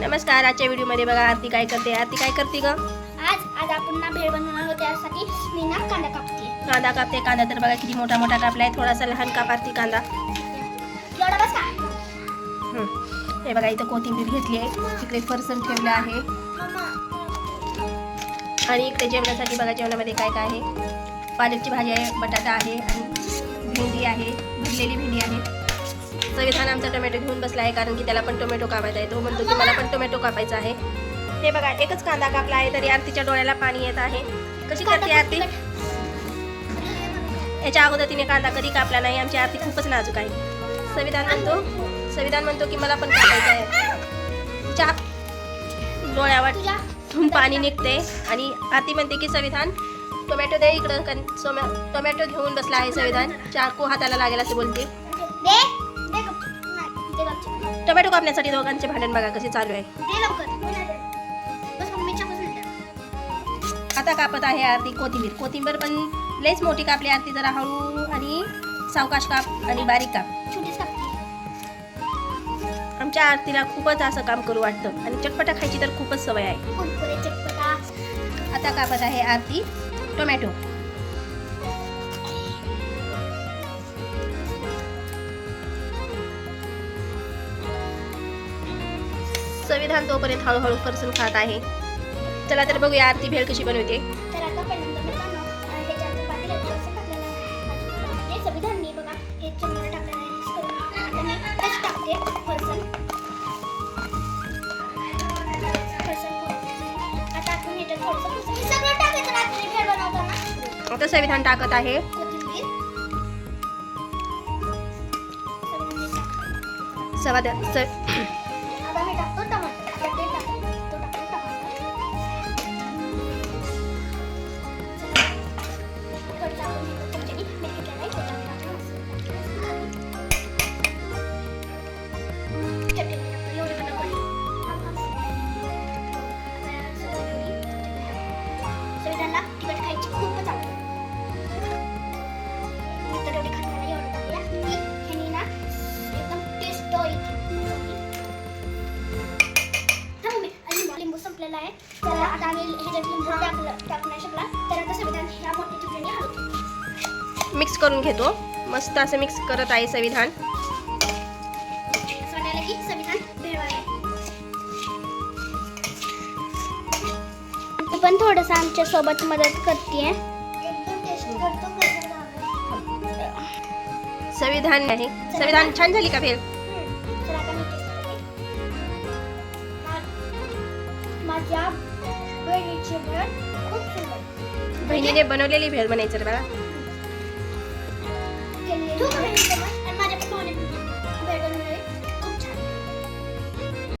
नमस्कार आजच्या व्हिडिओमध्ये बघा आरती काय करते? आरती काय करते ग? आज आज आपण ना भेळ बनवणार होते त्यासाठी मी ना कांदा कापते. कांदा कापते कांदा तर बघा किती मोठा मोठा कापलाय थोडासा लहान काप आरती कांदा. एवढा बस का? हं. हे बघा इथं कोथिंबीर घेतली आहे. तिकडे फरसण ठेवलं आहे. आणि इकडे जेवणासाठी बघा जेवणामध्ये काय काय आहे? पालकची भाजी आहे बटाटा आहे आणि भेंडी आहे भरलेली भेंडी आहे. संविधान आमचा टोमॅटो घेऊन बसला आहे कारण की त्याला पण टोमॅटो कापायचा आहे. तो म्हणतो की मला पण टोमॅटो कापायचा आहे. हे बघा एकच कांदा कापला आहे तरी आरतीच्या डोळ्याला पाणी येत आहे. कशी करते आरती? याच्या अगोदर तिने कांदा कधी कापला नाही आमची आरती खूपच नाजूक आहे. संविधान म्हणतो संविधान म्हणतो की मला पण कापायचं आहे. तिच्या डोळ्यावर पाणी निघते आणि आरती म्हणते की संविधान टोमॅटो दे इकडं टोमॅटो घेऊन बसला आहे संविधान. चाकू हाताला लागेल असं बोलते. टोमॅटो कापण्यासाठी दोघांचे भांडण बघा कसे चालू आहे. दे लवकर बस आता कापत आहे आरती कोथिंबीर. कोथिंबीर पण लयच मोठी कापली आरती जरा हळू आणि सावकाश काप आणि बारीक काप. छोटीच कापते. आमच्या आरतीला खूपच असं काम करू वाटतं आणि चटपटा खायची तर खूपच सवय आहे. आता कापत आहे आरती टोमॅटो. संविधान तोपर्यंत हळूहळू फरसून खात आहे. चला तर बघूया आरती भेळ कशी बनवते. तर आता हे बघा हे चमचा टाकलेलं आहे मी टाकते आपण थोडंसं हे सगळं टाकायचं रात्री भेळ बनवताना संविधान टाकत आहे. कोथिंबीर. सगळं टाक. सवा स आता मी टाकतो आहे. तर आता आम्ही टाकलं टाकू नाही शकला. तर आता संविधान ह्या मोठ्या हलवतो मिक्स करून घेतो. मस्त असं मिक्स करत आहे संविधान. वाटायला की पण थोडंसं आमच्यासोबत मदत करते एकदम टेस्ट करतो संविधान आहे. संविधान छान झाली का भेळ माझ्या बहिणीची भेळ खूप सुंदर. बहिणीने बनवलेली भेळ म्हणायचं रे बाळा.